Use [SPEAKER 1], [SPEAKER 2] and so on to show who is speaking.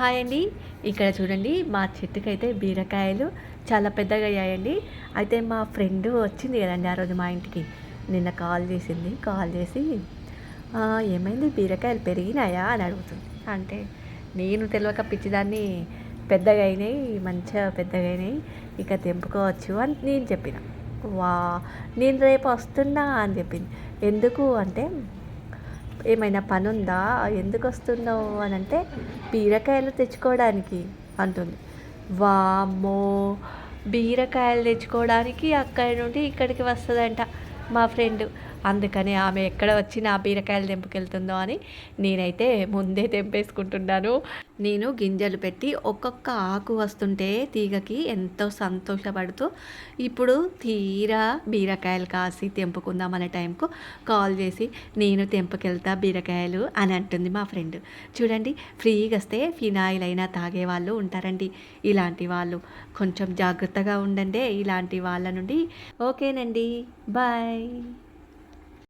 [SPEAKER 1] Hi అండి. ఇక్కడ చూడండి మా చెట్టుకైతే బీరకాయలు చాలా పెద్దగా అయ్యాయండి. అయితే మా ఫ్రెండ్ వచ్చింది కదండి ఆ రోజు మా ఇంటికి. నిన్న కాల్ చేసింది కాల్ చేసి ఏమైంది? బీరకాయలు పెరిగినాయా? అని అడుగుతుంది. అంటే నేను తెలియక పిచ్చిదాన్ని పెద్దగా అయినాయి మంచిగా పెద్దగా అయినాయి. ఇక తెంపుకోవచ్చు అని నేను చెప్పిన. వా నేను రేపు వస్తున్నా అని చెప్పింది. ఎందుకు? అంటే ఏమైనా పని ఉందా ఎందుకు వస్తున్నావు అని అంటే బీరకాయలు తెచ్చుకోవడానికి అంటుంది. వామ్మో బీరకాయలు తెచ్చుకోవడానికి అక్కడి నుండి ఇక్కడికి వస్తుందంట మా ఫ్రెండ్. అందుకని ఆమె ఎక్కడ వచ్చి నా బీరకాయలు తెంపుకెళ్తుందో అని నేనైతే ముందే తెంపేసుకుంటున్నాను. నేను గింజలు పెట్టి ఒక్కొక్క ఆకు వస్తుంటే తీగకి ఎంతో సంతోషపడుతూ ఇప్పుడు తీరా బీరకాయలు కాసి తెంపుకుందాం అనే టైంకు కాల్ చేసి నేను తెంపుకెళ్తా బీరకాయలు అని అంటుంది మా ఫ్రెండ్. చూడండి ఫ్రీగా వస్తే ఫినాయిల్ అయినా తాగే వాళ్ళు ఉంటారండి. ఇలాంటి వాళ్ళు కొంచెం జాగ్రత్తగా ఉండండి ఇలాంటి వాళ్ళ నుండి. ఓకేనండి. బాయ్.